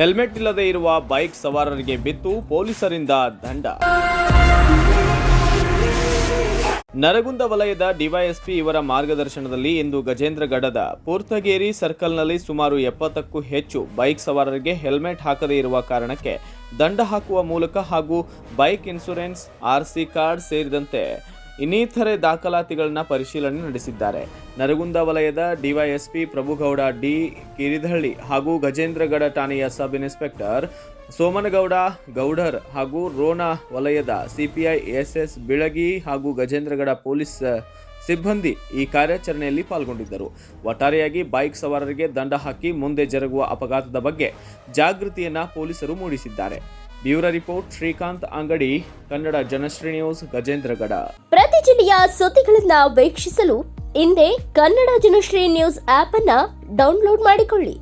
Helmet ಇಲ್ಲದೆ ಇರುವ bike ಸವಾರರಿಗೆ ಬಿತ್ತು ಪೊಲೀಸರಿಂದ ದಂಡ. ನರಗುಂದ ವಲಯದ ಡಿವೈಎಸ್ಪಿ ಇವರ ಮಾರ್ಗದರ್ಶನದಲ್ಲಿ ಇಂದು ಗಜೇಂದ್ರಗಡದ ಪೂರ್ತಗೇರಿ ಸರ್ಕಲ್ನಲ್ಲಿ ಸುಮಾರು ಎಪ್ಪತ್ತಕ್ಕೂ ಹೆಚ್ಚು ಬೈಕ್ ಸವಾರರಿಗೆ ಹೆಲ್ಮೆಟ್ ಹಾಕದೇ ಇರುವ ಕಾರಣಕ್ಕೆ ದಂಡ ಹಾಕುವ ಮೂಲಕ ಹಾಗೂ ಬೈಕ್ ಇನ್ಶೂರೆನ್ಸ್ ಆರ್ಸಿ ಕಾರ್ಡ್ ಸೇರಿದಂತೆ ಇನ್ನಿತರೆ ದಾಖಲಾತಿಗಳನ್ನ ಪರಿಶೀಲನೆ ನಡೆಸಿದ್ದಾರೆ. ನರಗುಂದ ವಲಯದ ಡಿವೈಎಸ್ಪಿ ಪ್ರಭುಗೌಡ ಡಿ ಕಿರಿದಹಳ್ಳಿ ಹಾಗೂ ಗಜೇಂದ್ರಗಡ ಠಾಣೆಯ ಸಬ್ ಇನ್ಸ್ಪೆಕ್ಟರ್ ಸೋಮನಗೌಡ ಗೌಡರ್ ಹಾಗೂ ರೋಣ ವಲಯದ ಸಿಪಿಐ ಎಸ್ಎಸ್ ಬಿಳಗಿ ಹಾಗೂ ಗಜೇಂದ್ರಗಡ ಪೊಲೀಸ್ ಸಿಬ್ಬಂದಿ ಈ ಕಾರ್ಯಾಚರಣೆಯಲ್ಲಿ ಪಾಲ್ಗೊಂಡಿದ್ದರು. ಒಟ್ಟಾರೆಯಾಗಿ ಬೈಕ್ ಸವಾರರಿಗೆ ದಂಡ ಹಾಕಿ ಮುಂದೆ ಜರುಗುವ ಅಪಘಾತದ ಬಗ್ಗೆ ಜಾಗೃತಿಯನ್ನ ಪೊಲೀಸರು ಮೂಡಿಸಿದ್ದಾರೆ. ಬ್ಯೂರೋ ರಿಪೋರ್ಟ್, ಶ್ರೀಕಾಂತ್ ಅಂಗಡಿ, ಕನ್ನಡ ಜನಶ್ರೀ ನ್ಯೂಸ್ ಗಜೇಂದ್ರಗಡ ಪ್ರತಿ ಜಿಲ್ಲೆಯ ಸುದ್ದಿಗಳನ್ನ ವೀಕ್ಷಿಸಲು ಹಿಂದೆ ಕನ್ನಡ ಜನಶ್ರೀ ನ್ಯೂಸ್ ಆಪ್ ಅನ್ನ ಡೌನ್ಲೋಡ್ ಮಾಡಿಕೊಳ್ಳಿ.